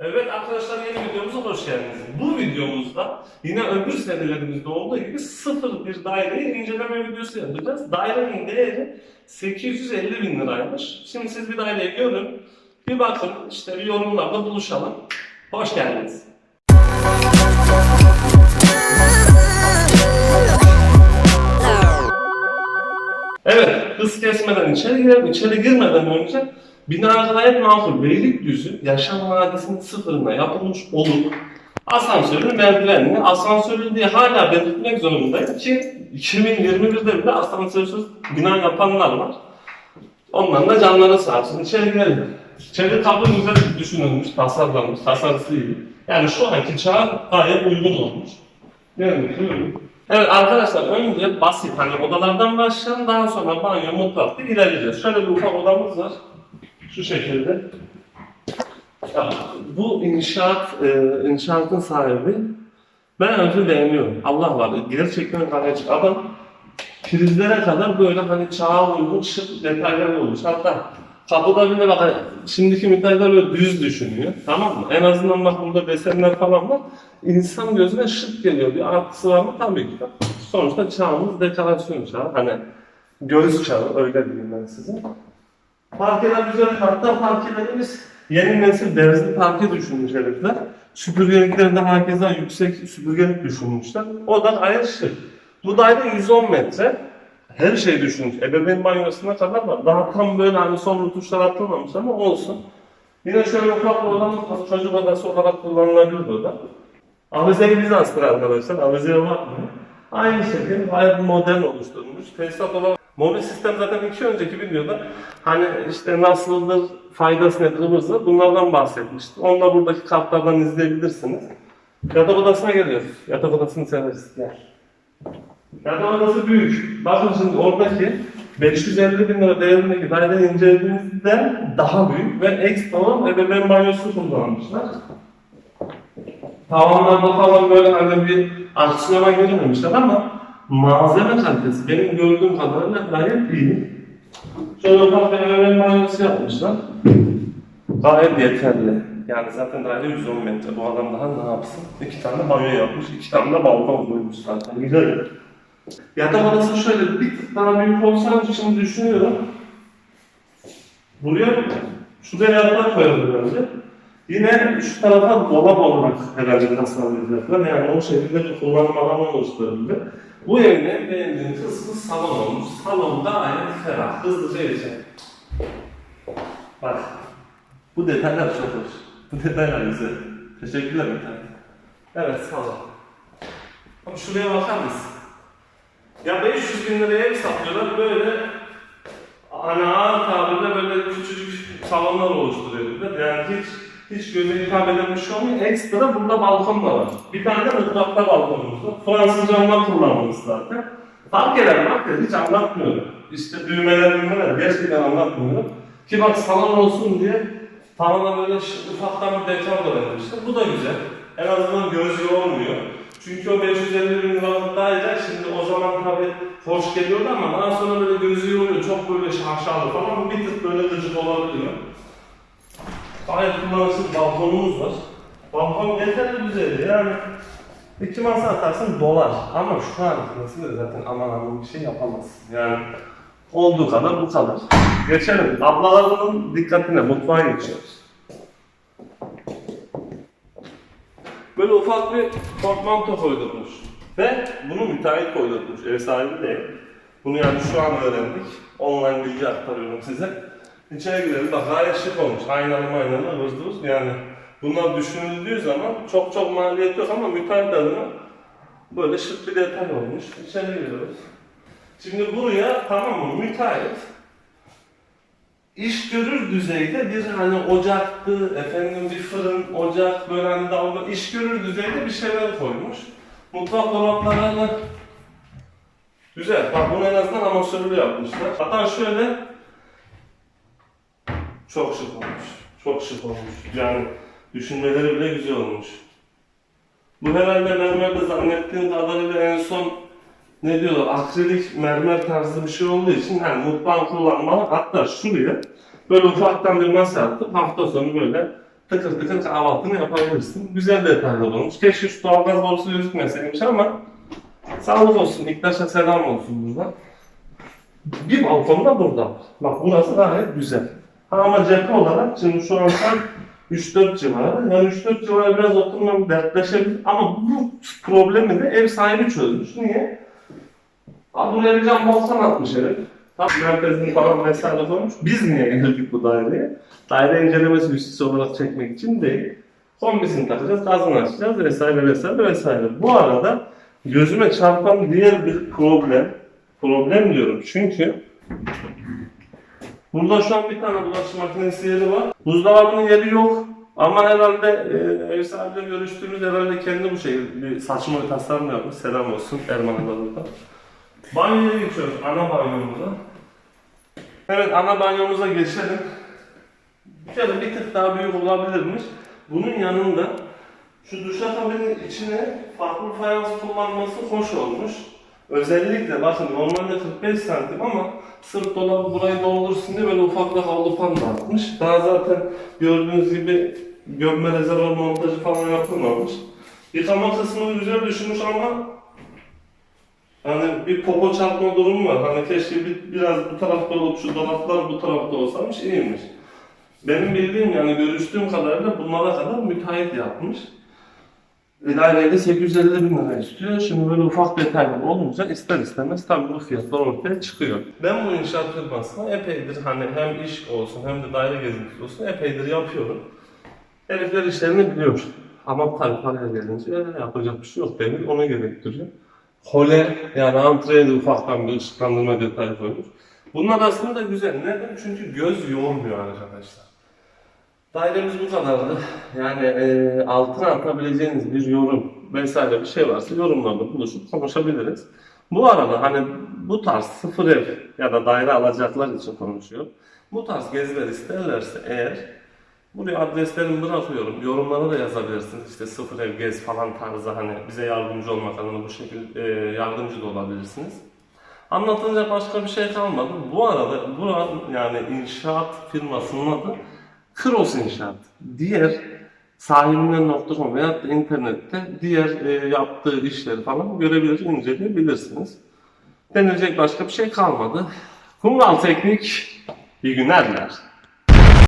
Evet arkadaşlar yeni videomuza hoş geldiniz. Bu videomuzda yine öbür serilerimizde olduğu gibi sıfır bir daireyi inceleme videosu yapacağız. Dairenin değeri 850 bin liraymış. Şimdi siz bir daireyi görün, bir bakın, işte bir yorumlarda buluşalım. Hoş geldiniz. Evet, hız kesmeden içeri girelim. İçeri girmeden önce bina gayet makul. Beylikdüzü yaşam vadisinin sıfırına yapılmış olup asansörün merdivenini asansörü diye hala belirtmek zorundayım ki 2021'de bile asansörsüz bina yapanlar var. Onların da canları sağ olsun. İçeri girelim. İçeri kapı güzel düşünülmüş, tasarlanmış, tasarısı. Yani şu anki çağa gayet uygun olmuş. Yani. Evet arkadaşlar önce basit hani odalardan başlayalım daha sonra banyo mutfakta ilerleyeceğiz. Şöyle bir ufak odamız var. Şu şekilde. Bu inşaat, e, inşaatın sahibi ben önce beğeniyorum. Allah var. Gerçekten gayet adam prizlere kadar böyle hani çağa uygun şık detaylar olmuş. Hatta kapıda bile bak hani şimdiki müteahhitler böyle düz düşünüyor. Tamam mı? En azından bak burada desenler falan var. İnsan gözüne şık geliyor. Bir artısı var mı? Tabii ki. Sonuçta çağımız dekorasyon çağı. Hani göz çağı öyle diyeyim ben size. Parkeler güzel. Hatta parkelerimiz yeni nesil derzli parke düşünmüş herifler. Süpürgeliklerinde herkesten yüksek süpürgelik düşünmüşler. O da gayet şık. Bu daire 110 metre. Her şey düşünmüş. Ebeveyn banyosuna kadar var. Daha tam böyle hani son rutuşlar atılmamış ama olsun. Yine şöyle ufak bir var. Çocuk odası olarak kullanılabilir oda. Avize Bizans'tır arkadaşlar. Avizeye bakmayın. Aynı şekilde gayet modern oluşturulmuş. Tesisat olarak mobil sistem zaten iki önceki videoda hani işte nasıldır, faydası nedir, ıvır zıvır bunlardan bahsetmiştim. Onu da buradaki kartlardan izleyebilirsiniz. Yatak odasına geliyoruz. Yatak odasını severiz. Gel. Yatak odası büyük. Bakın şimdi oradaki 550 bin lira değerindeki daireyi incelediğinizde daha büyük ve ekstra olan ebeveyn banyosu kullanmışlar. Tavanlarda falan böyle hani bir aksiyona girmemişler ama malzeme kalitesi benim gördüğüm kadarıyla gayet iyi. Şöyle ufak bir ebeveyn banyosu yapmışlar. Gayet yeterli. Yani zaten daire 110 metre. Bu adam daha ne yapsın? İki tane banyo yapmış, iki tane de balkon koymuş zaten. Güzel. Yatak odası şöyle bir tık daha büyük olsaydı şimdi düşünüyorum. Buraya şuraya yatak koyalım bence. Yine şu tarafa dolap olarak herhalde tasarlayacaklar. Yani o şekilde bir kullanım alanı oluşturuldu. Bu evin en beğendiğim kısmı salon olmuş. Salon gayet ferah. Hızlıca geçelim. Bak. Bu detaylar çok hoş. Bu detaylar güzel. Teşekkürler Metin. Evet salon. Abi şuraya bakar mısın? Ya 500 bin liraya ev satıyorlar böyle ağır tabirle böyle küçücük salonlar oluşturuyorlar. Yani hiç hiç göze hitap eden bir şey olmuyor. Ekstra burada balkon da var. Bir tane de mutfakta balkonumuz var. Fransız camlar kullanmamız zaten. Fark eden bak hiç anlatmıyorum. İşte düğmeler düğmeler gerçekten anlatmıyorum. Ki bak salon olsun diye tavana böyle ufaktan bir dekor da vermişler. Bu da güzel. En azından göz yormuyor. Çünkü o 550 bin liralık daire şimdi o zaman tabii hoş geliyordu ama daha sonra böyle gözü yoruyor. Çok böyle şaşalı falan bir tık böyle gıcık olabiliyor. Gayet kullanışlı balkonumuz var. Balkon yeterli güzel yani. İki masa atarsın dolar. Ama şu an nasıl zaten aman aman bir şey yapamazsın. Yani olduğu kadar bu kadar. Geçelim. Ablalarının dikkatine mutfağa geçiyoruz. Böyle ufak bir portmanto koydurmuş. Ve bunu müteahhit koydurmuş. Ev sahibi değil. Bunu yani şu an öğrendik. Online bilgi aktarıyorum size. İçeri girelim. Bak gayet şık olmuş. Aynalı maynalı ıvır zıvır. Yani bunlar düşünüldüğü zaman çok çok maliyet yok ama müteahhit adına böyle şık bir detay olmuş. İçeri giriyoruz. Şimdi buraya tamam mı müteahhit iş görür düzeyde bir hani ocaktı, efendim bir fırın, ocak, böyle hani dalga iş görür düzeyde bir şeyler koymuş. Mutfak dolaplarını güzel. Bak bunu en azından amatörlü yapmışlar. Hatta şöyle çok şık olmuş. Çok şık olmuş. Yani düşünmeleri bile güzel olmuş. Bu herhalde mermerde zannettiğim kadarıyla en son ne diyorlar akrilik mermer tarzı bir şey olduğu için hani mutfağın kullanmalı hatta şuraya böyle ufaktan bir masa yaptım hafta sonu böyle tıkır tıkır kahvaltını yapabilirsin. Güzel detaylar olmuş. Keşke şu doğalgaz borusu gözükmeseymiş ama sağlık olsun. İktaş'a selam olsun buradan. Bir balkon da burada. Bak burası gayet güzel. Ama cephe olarak şimdi şu an tam 3-4 civarı. Yani 3-4 civarı biraz oturmam dertleşebilir. Ama bu problemi de ev sahibi çözmüş. Niye? Abi buraya bir cam balkon atmış herif. Tam merkezini falan vesaire koymuş. Biz niye geldik bu daireye? Daire incelemesi üstüsü olarak çekmek için değil. Kombisini takacağız, gazını açacağız vesaire vesaire vesaire. Bu arada gözüme çarpan diğer bir problem, problem diyorum çünkü burada şu an bir tane bulaşık makinesi yeri var. Buzdolabının yeri yok. Ama herhalde e, ev sahibiyle görüştüğümüz herhalde kendi bu şekilde bir saçma bir tasarım yapmış. Selam olsun Erman'a da burada. Banyoya geçiyoruz, ana banyomuza. Evet, ana banyomuza geçelim. Şöyle bir tık daha büyük olabilirmiş. Bunun yanında şu duşakabinin içine farklı fayans kullanması hoş olmuş. Özellikle bakın normalde 45 santim ama sırf dolabı burayı doldursun diye böyle ufak bir havlu fan da atmış. Daha zaten gördüğünüz gibi gömme rezervuar montajı falan yapılmamış. Yıkama kısmını güzel düşünmüş ama Hani bir popo çarpma durumu var. Hani keşke bir, biraz bu tarafta olup şu dolaplar bu tarafta olsaymış iyiymiş. Benim bildiğim yani görüştüğüm kadarıyla bunlara kadar müteahhit yapmış. E, Daireyi de 850 bin lira istiyor. Şimdi böyle ufak detaylar olunca ister istemez tabii bu fiyatlar ortaya çıkıyor. Ben bu inşaat firmasına epeydir hani hem iş olsun hem de daire gezintisi olsun epeydir yapıyorum. Herifler işlerini biliyor. Ama tabii paraya gelince yapacak bir şey yok. Demir ona gerektiriyor. Hole yani antreye de ufaktan bir ışıklandırma detayı koymuş. Bunlar aslında güzel. Neden? Çünkü göz yormuyor arkadaşlar. Dairemiz bu kadardı. Yani e, altına atabileceğiniz bir yorum vesaire bir şey varsa yorumlarda buluşup konuşabiliriz. Bu arada hani bu tarz sıfır ev ya da daire alacaklar için konuşuyor. Bu tarz geziler isterlerse eğer buraya adreslerimi bırakıyorum. Yorumlara da yazabilirsiniz. İşte sıfır ev gez falan tarzı hani bize yardımcı olmak adına bu şekilde e, yardımcı da olabilirsiniz. Anlatılacak başka bir şey kalmadı. Bu arada buranın yani inşaat firmasının adı Kros İnşaat. Diğer sahibinden.com veya da internette diğer e, yaptığı işleri falan görebilir, inceleyebilirsiniz. Denilecek başka bir şey kalmadı. Kumral Teknik iyi günlerler.